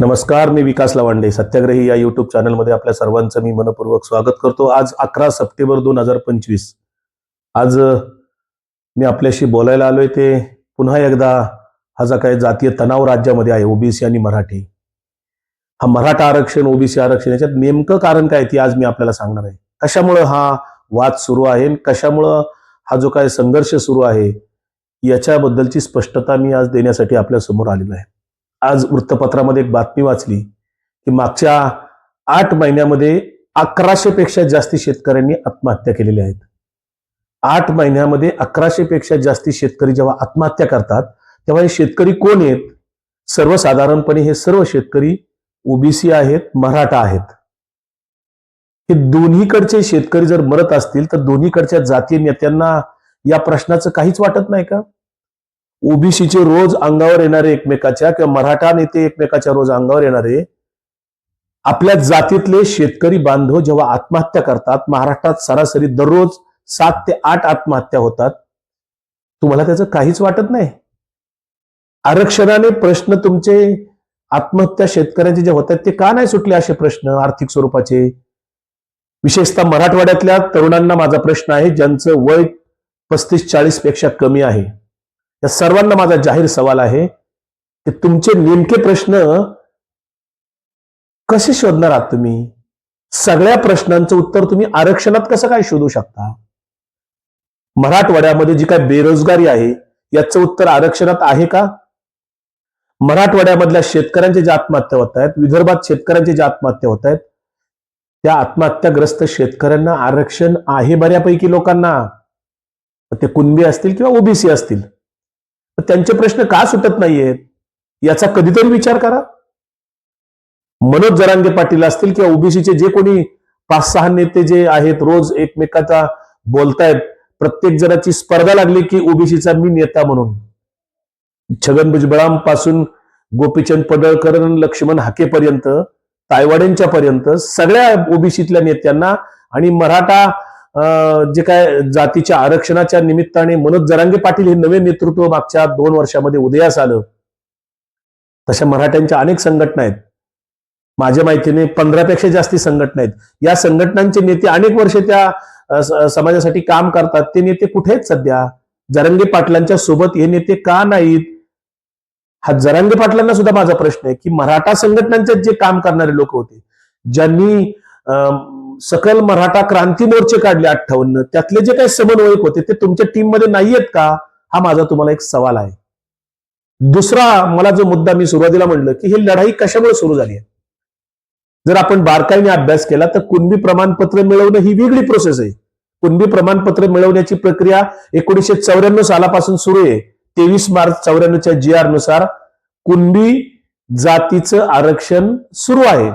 नमस्कार मी विकास लवांडे. सत्याग्रही या युट्यूब चॅनलमध्ये आपल्या सर्वांचं मी मनपूर्वक स्वागत करतो. आज अकरा सप्टेंबर दोन हजार पंचवीस. आज मी आपल्याशी बोलायला आलोय ते पुन्हा एकदा हा जो काय जातीय तणाव राज्यामध्ये आहे ओबीसी आणि मराठी. हा मराठा आरक्षण ओबीसी आरक्षण याच्यात नेमकं कारण काय ते आज मी आपल्याला सांगणार आहे. कशामुळं हा वाद सुरू आहे कशामुळं हा जो काय संघर्ष सुरू आहे याच्याबद्दलची स्पष्टता मी आज देण्यासाठी आपल्यासमोर आलेलो आहे. आज वृत्तपत्रामध्ये एक बातमी वाचली की मागच्या आठ महिन्यामध्ये अकराशे पेक्षा जास्ती शेतकऱ्यांनी आत्महत्या केलेल्या आहेत. आठ महिन्यामध्ये अकराशे पेक्षा जास्ती शेतकरी जेव्हा आत्महत्या करतात तेव्हा हे शेतकरी कोण आहेत? सर्वसाधारणपणे हे सर्व शेतकरी ओबीसी आहेत मराठा आहेत. हे दोन्हीकडचे शेतकरी जर मरत असतील तर दोन्हीकडच्या जातीय नेत्यांना या प्रश्नाचं काहीच वाटत नाही का? ओबीसीचे रोज अंगावर येणारे एकमेकाच्या किंवा मराठा नेते एकमेकाच्या रोज अंगावर येणारे आपल्या जातीतले शेतकरी बांधव जेव्हा आत्महत्या करतात महाराष्ट्रात सरासरी दररोज सात ते आठ आत्महत्या होतात. तुम्हाला त्याचं काहीच वाटत नाही. आरक्षणाने प्रश्न तुमचे आत्महत्या शेतकऱ्यांचे जे होतात ते का नाही सुटले असे प्रश्न आर्थिक स्वरूपाचे? विशेषतः मराठवाड्यातल्या तरुणांना माझा प्रश्न आहे ज्यांचं वय पस्तीस चाळीसपेक्षा कमी आहे. या सर्वांना माझा जाहीर सवाल आहे की तुमचे नेमके प्रश्न कसे शोधणार आहात तुम्ही? सगळ्या प्रश्नांचं उत्तर तुम्ही आरक्षणात कसं काय शोधू शकता? मराठवाड्यामध्ये जी काय बेरोजगारी आहे याचं उत्तर आरक्षणात आहे का? मराठवाड्यामधल्या शेतकऱ्यांचे ज्या आत्महत्या होत आहेत विदर्भात शेतकऱ्यांचे ज्या आत्महत्या होत आहेत त्या आत्महत्याग्रस्त शेतकऱ्यांना आरक्षण आहे बऱ्यापैकी लोकांना. ते कुणबी असतील किंवा ओबीसी असतील? त्यांचे प्रश्न का सुटत नाहीयेत? याचा कधीतरी विचार करा. मनोज जरांगे पाटील असतील किंवा ओबीसीचे जे कोणी पाच सहा नेते जे आहेत रोज एकमेकाचा बोलतायत प्रत्येक जणाची स्पर्धा लागली की ओबीसीचा मी नेता म्हणून. छगन भुजबळां पासून गोपीचंद पडळकर आणि लक्ष्मण हाकेपर्यंत तायवाड्यांच्या पर्यंत सगळ्या ओबीसीतल्या नेत्यांना आणि मराठा जे काय जातीच्या आरक्षणाच्या निमित्ताने मनोज जरांगे पाटील हे नवे नेतृत्व मागच्या दोन वर्षामध्ये उदयास आलं. तशा मराठ्यांच्या अनेक संघटना आहेत. माझ्या माहितीने पंधरापेक्षा जास्ती संघटना आहेत. या संघटनांचे नेते अनेक वर्ष त्या समाजासाठी काम करतात. ते नेते कुठे आहेत सध्या? जरांगे पाटलांच्या सोबत हे नेते का नाहीत? हा जरांगे पाटलांना सुद्धा माझा प्रश्न आहे की मराठा संघटनांचे जे काम करणारे लोक होते ज्यांनी अं, सकल मराठा क्रांती मोर्चे काढले अठ्ठावन्न. त्यातले जे काही समन्वयक होते ते तुमच्या टीममध्ये नाहीयेत का? हा माझा तुम्हाला एक सवाल आहे. दुसरा मला जो मुद्दा मी सुरुवातीला म्हणलं की ही लढाई कशामुळे सुरू झाली आहे? जर आपण बारकाईने अभ्यास केला तर कुणबी प्रमाणपत्र मिळवणं ही वेगळी प्रोसेस आहे. कुणबी प्रमाणपत्र मिळवण्याची प्रक्रिया एकोणीसशे चौऱ्याण्णव सालापासून सुरू आहे. तेवीस मार्च चौऱ्याण्णवच्या जी आरनुसार कुणबी जातीचं आरक्षण सुरू आहे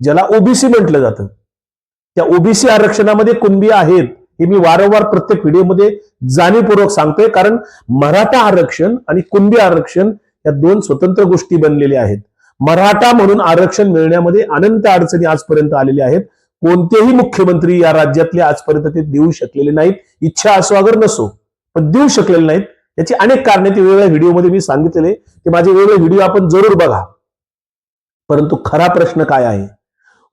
ज्याला ओबीसी म्हटलं जातं. त्या ओबीसी आरक्षणामध्ये कुणबी आहेत हे मी वारंवार प्रत्येक व्हिडिओमध्ये जाणीवपूर्वक सांगतोय. कारण मराठा आरक्षण आणि कुणबी आरक्षण या दोन स्वतंत्र गोष्टी बनलेल्या आहेत. मराठा म्हणून आरक्षण मिळण्यामध्ये अनंत अडचणी आजपर्यंत आलेल्या आहेत. कोणतेही मुख्यमंत्री या राज्यातले आजपर्यंत ते देऊ शकलेले नाहीत. इच्छा असो अगर नसो पण देऊ शकलेले नाहीत. याची अनेक कारणे ते वेगवेगळ्या व्हिडिओमध्ये मी सांगितलेले ते माझे वेगवेगळे व्हिडिओ आपण जरूर बघा. परंतु खरा प्रश्न काय आहे?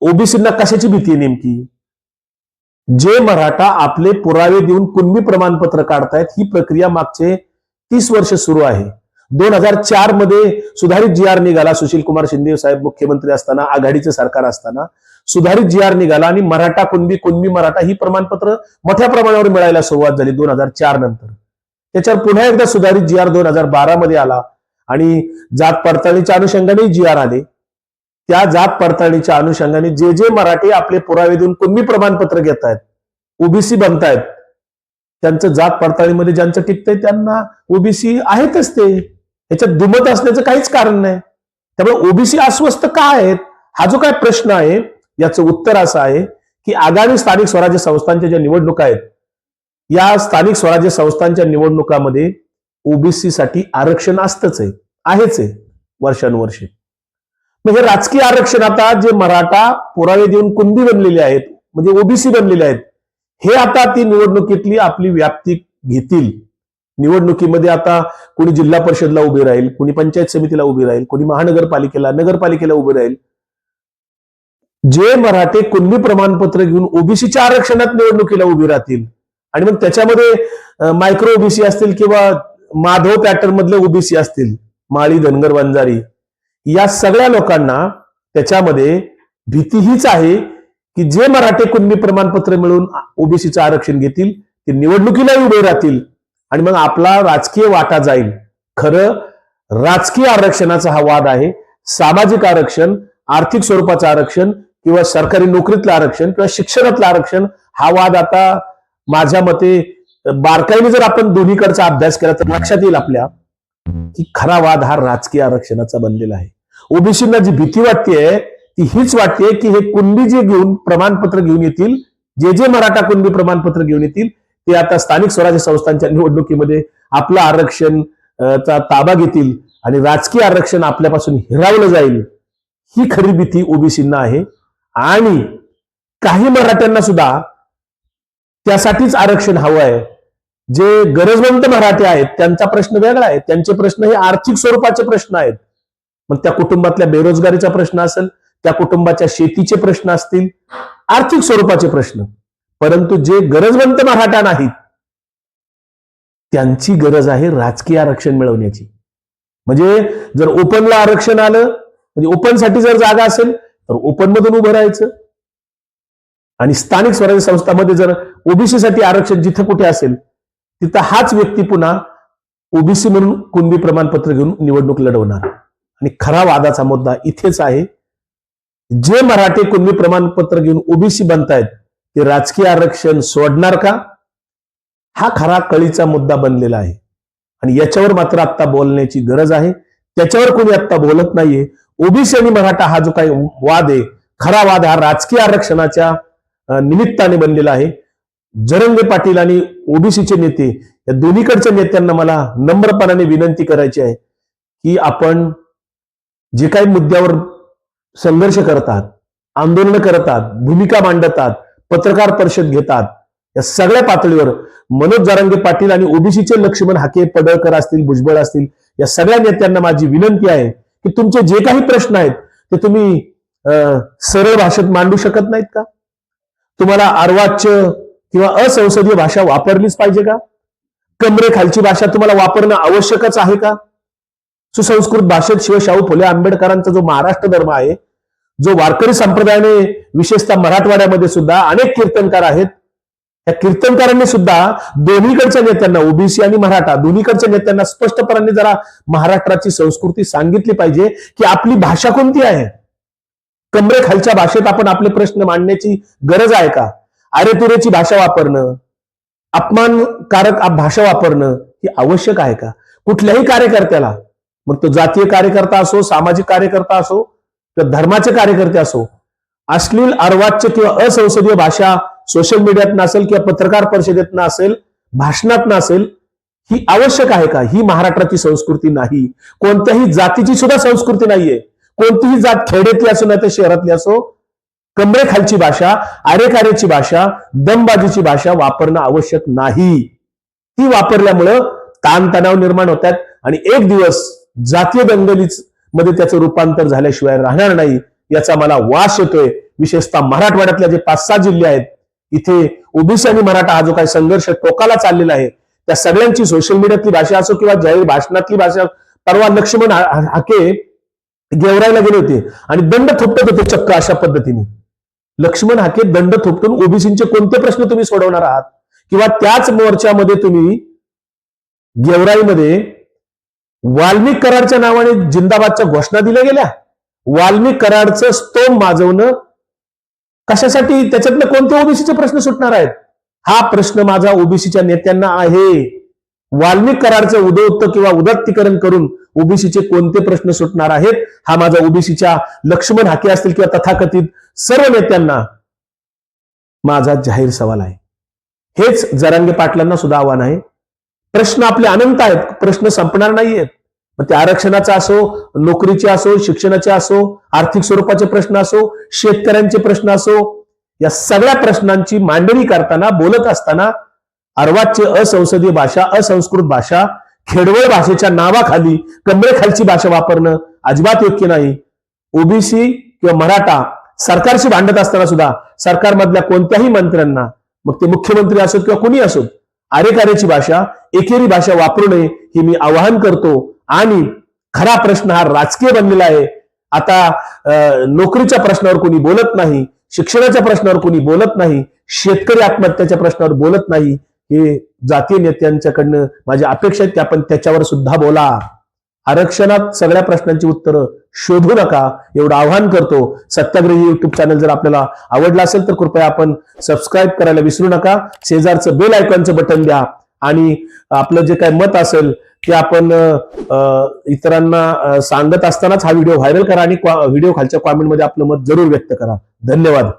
ओबीसींना कशाची भीती आहे नेमकी? जे मराठा आपले पुरावे देऊन कुणबी प्रमाणपत्र काढतायत ही प्रक्रिया मागचे तीस वर्ष सुरू आहे. दोन हजार चारमध्ये सुधारित जी आर निघाला सुशील कुमार शिंदे साहेब मुख्यमंत्री असताना आघाडीचं सरकार असताना. सुधारित जी आर निघाला आणि मराठा कुणबी कुणबी मराठा ही प्रमाणपत्र मोठ्या प्रमाणावर मिळायला सुरुवात झाली दोन हजार चार नंतर. त्याच्यावर पुन्हा एकदा सुधारित जी आर दोन हजार बारा मध्ये आला आणि जात पडताळणीच्या अनुषंगाने जी आर आले. त्या जात पडताळणीच्या अनुषंगाने जे जे मराठी आपले पुरावे देऊन कुणबी प्रमाणपत्र घेत आहेत ओबीसी बनतायत त्यांचं जात पडताळीमध्ये ज्यांचं टिकतंय त्यांना ओबीसी आहेतच ते. याच्यात दुमत असण्याचं काहीच कारण नाही. त्यामुळे ओबीसी अस्वस्थ का आहेत? हा जो काय प्रश्न आहे याचं उत्तर असं आहे की आगामी स्थानिक स्वराज्य संस्थांच्या ज्या निवडणुका आहेत या स्थानिक स्वराज्य संस्थांच्या निवडणुकामध्ये ओबीसी साठी आरक्षण असतंच आहे आहेच आहे वर्षानुवर्षे. मग हे राजकीय आरक्षण आता जे मराठा पुरावे देऊन कुंदी बनलेले आहेत म्हणजे ओबीसी बनलेले आहेत हे आता ती निवडणुकीतली आपली व्याप्ती घेतील. निवडणुकीमध्ये आता कोणी जिल्हा परिषदला उभे राहील कोणी पंचायत समितीला उभे राहील कोणी महानगरपालिकेला नगरपालिकेला उभे राहील. जे मराठे कुणबी प्रमाणपत्र घेऊन ओबीसीच्या आरक्षणात निवडणुकीला उभी राहतील आणि मग त्याच्यामध्ये मायक्रो ओबीसी असतील किंवा माधव पॅटर्न मधले ओबीसी असतील माळी धनगर वंजारी या सगळ्या लोकांना त्याच्यामध्ये भीती हीच आहे की जे मराठे कुणबी प्रमाणपत्र मिळून ओबीसीचं आरक्षण घेतील ते निवडणुकीलाही उभे राहतील आणि मग आपला राजकीय वाटा जाईल. खरं राजकीय आरक्षणाचा हा वाद आहे. सामाजिक आरक्षण आर्थिक स्वरूपाचं आरक्षण किंवा सरकारी नोकरीतलं आरक्षण किंवा शिक्षणातलं आरक्षण हा वाद आता माझ्या मते बारकाईने जर आपण दोन्हीकडचा अभ्यास केला तर लक्षात येईल आपल्या. की खरा वाद हा राजकीय आरक्षणाचा बनलेला आहे. ओबीसींना जी भीती वाटतेय ती हीच वाटते की हे कुणबी जे घेऊन प्रमाणपत्र घेऊन येतील जे जे मराठा कुणबी प्रमाणपत्र घेऊन येतील ते आता स्थानिक स्वराज्य संस्थांच्या निवडणुकीमध्ये आपलं आरक्षण चा ताबा घेतील आणि राजकीय आरक्षण आपल्यापासून हिरावलं जाईल ही खरी भीती ओबीसींना आहे. आणि काही मराठ्यांना सुद्धा त्यासाठीच आरक्षण हवं आहे जे गरजवंत मराठे आहेत त्यांचा प्रश्न वेगळा आहे. त्यांचे प्रश्न हे आर्थिक स्वरूपाचे प्रश्न आहेत. मग त्या कुटुंबातल्या बेरोजगारीचा प्रश्न असेल त्या कुटुंबाच्या शेतीचे प्रश्न असतील आर्थिक स्वरूपाचे प्रश्न. परंतु जे गरजवंत मराठा नाहीत त्यांची गरज आहे राजकीय आरक्षण मिळवण्याची. म्हणजे जर ओपनला आरक्षण आलं म्हणजे ओपनसाठी जर जागा असेल तर ओपन मधून उभं राहायचं. आणि स्थानिक स्वराज्य संस्थांमध्ये जर ओबीसी साठी आरक्षण जिथं कुठे असेल तिथं हाच व्यक्ती पुन्हा ओबीसी म्हणून कुणबी प्रमाणपत्र घेऊन निवडणूक लढवणार. आणि खरा वादाचा मुद्दा इथेच आहे. जे मराठे कुणबी प्रमाणपत्र घेऊन ओबीसी बनतायत ते राजकीय आरक्षण सोडणार का? हा खरा कळीचा मुद्दा बनलेला आहे. आणि याच्यावर मात्र आता बोलण्याची गरज आहे. त्याच्यावर कोणी आता बोलत नाहीये. ओबीसी आणि मराठा हा जो काही वाद आहे खरा वाद हा राजकीय आरक्षणाच्या निमित्ताने बनलेला आहे. जरंगे पाटील आणि ओबीसीचे नेते या दोन्हीकडच्या नेत्यांना मला नम्रपणाने विनंती करायची आहे की आपण जे काही मुद्द्यावर संघर्ष करतात आंदोलन करतात भूमिका मांडतात पत्रकार परिषद घेतात या सगळ्या पातळीवर मनोज जारंगे पाटील आणि ओबीसीचे लक्ष्मण हाके पडळकर असतील भुजबळ असतील या सगळ्या नेत्यांना माझी विनंती आहे की तुमचे जे काही प्रश्न आहेत ते तुम्ही अं, सरळ भाषेत मांडू शकत नाहीत का? तुम्हाला अर्वाच्य किंवा असंसदीय भाषा वापरलीच पाहिजे का? कमरे खालची भाषा तुम्हाला वापरणं आवश्यकच आहे का? सुसंस्कृत भाषेत शिवशाहू फुले आंबेडकरांचा जो महाराष्ट्र धर्म आहे जो वारकरी संप्रदायाने विशेषतः मराठवाड्यामध्ये सुद्धा अनेक कीर्तनकार आहेत. त्या कीर्तनकारांनी सुद्धा दोन्हीकडच्या नेत्यांना ओबीसी आणि मराठा दोन्हीकडच्या नेत्यांना स्पष्टपणाने जरा महाराष्ट्राची संस्कृती सांगितली पाहिजे की आपली भाषा कोणती आहे? कमरे खालच्या भाषेत आपण आपले प्रश्न मांडण्याची गरज आहे का? आरेतुरेची भाषा वापरणं. अपमानकारक भाषा वापरणं ही आवश्यक आहे का? कुठल्याही कार्यकर्त्याला. मग तो जातीय कार्यकर्ता असो सामाजिक कार्यकर्ता असो किंवा धर्माचे कार्यकर्ते असो अश्लील अर्वाच्य किंवा असंसदीय भाषा सोशल मीडियात नसेल किंवा पत्रकार परिषदेत नसेल भाषणात नसेल ही आवश्यक आहे का? ही महाराष्ट्राची संस्कृती नाही. कोणत्याही जातीची सुद्धा संस्कृती नाहीये. कोणतीही जात खेड्यातली असो नाही तर शहरातली असो कमरेखालची भाषा आरेकारेची भाषा दमबाजीची भाषा वापरणं आवश्यक नाही. ती वापरल्यामुळं ताणतणाव निर्माण होतात आणि एक दिवस जातीय दंगलीच मध्ये त्याचं रूपांतर झाल्याशिवाय राहणार नाही याचा मला वास येतोय. विशेषतः मराठवाड्यातल्या जे पाच सहा जिल्हे आहेत इथे ओबीसी आणि मराठा हा जो काही संघर्ष टोकाला चाललेला आहे त्या सगळ्यांची सोशल मीडियातली भाषा असो किंवा जाहीर भाषणातली भाषा परवा लक्ष्मण हाके गेवरायला गेले होते आणि दंड थोपटत होते चक्क अशा पद्धतीने. लक्ष्मण हाके दंड थोपटून ओबीसीचे कोणते प्रश्न तुम्ही सोडवणार आहात? किंवा त्याच मोर्चामध्ये तुम्ही गेवराईमध्ये वाल्मिक कराडच्या नावाने जिंदाबादच्या घोषणा दिल्या गेल्या? वाल्मिक कराडचं स्तोम माजवणं कशासाठी? त्याच्यातले कोणते ओबीसीचे प्रश्न सुटणार आहेत? हा प्रश्न माझा ओबीसीच्या नेत्यांना आहे. वाल्मिक कराडचं उदोत्त किंवा उदात्तीकरण करून ओबीसीचे कोणते प्रश्न सुटणार आहेत? हा माझा ओबीसीच्या लक्ष्मण हाके असतील किंवा तथाकथित सर्व नेत्यांना माझा जाहीर सवाल आहे. हेच जरांगे पाटलांना सुद्धा आव्हान आहे. प्रश्न आपले अनंत आहेत. प्रश्न संपणार नाहीयेत. मग ते आरक्षणाचा असो नोकरीचे असो शिक्षणाचे असो आर्थिक स्वरूपाचे प्रश्न असो शेतकऱ्यांचे प्रश्न असो या सगळ्या प्रश्नांची मांडणी करताना बोलत असताना अर्वाच्य असंसदीय भाषा असंस्कृत भाषा खेडवळ भाषेच्या नावाखाली कमरेखालची भाषा वापरणं अजिबात योग्य नाही. ओबीसी किंवा मराठा सरकारशी भांडत असताना सुद्धा सरकारमधल्या कोणत्याही मंत्र्यांना मग ते मुख्यमंत्री असोत किंवा कोणी असोत आरेकाऱ्याची भाषा एकेरी भाषा वापरू नये हे मी आवाहन करतो. आणि खरा प्रश्न हा राजकीय बनलेला आहे. आता नोकरीच्या प्रश्नावर कोणी बोलत नाही शिक्षणाच्या प्रश्नावर कोणी बोलत नाही शेतकरी आत्महत्याच्या प्रश्नावर बोलत नाही हे जातीय नेत्यांच्याकडनं माझी अपेक्षा आहेत की आपण त्याच्यावर सुद्धा बोला. आरक्षणात सगळ्या प्रश्नांची उत्तरं शोधू नका. एवढं आवाहन करतो. सत्याग्रही युट्यूब चॅनल जर आपल्याला आवडला असेल तर कृपया आपण सबस्क्राईब करायला विसरू नका. शेजारचं बेल आयकॉनचं बटन द्या. आणि आपलं जे काय मत असेल ते आपण इतरांना सांगत असतानाच हा व्हिडिओ व्हायरल करा आणि व्हिडिओ खालच्या कॉमेंटमध्ये आपलं मत जरूर व्यक्त करा. धन्यवाद.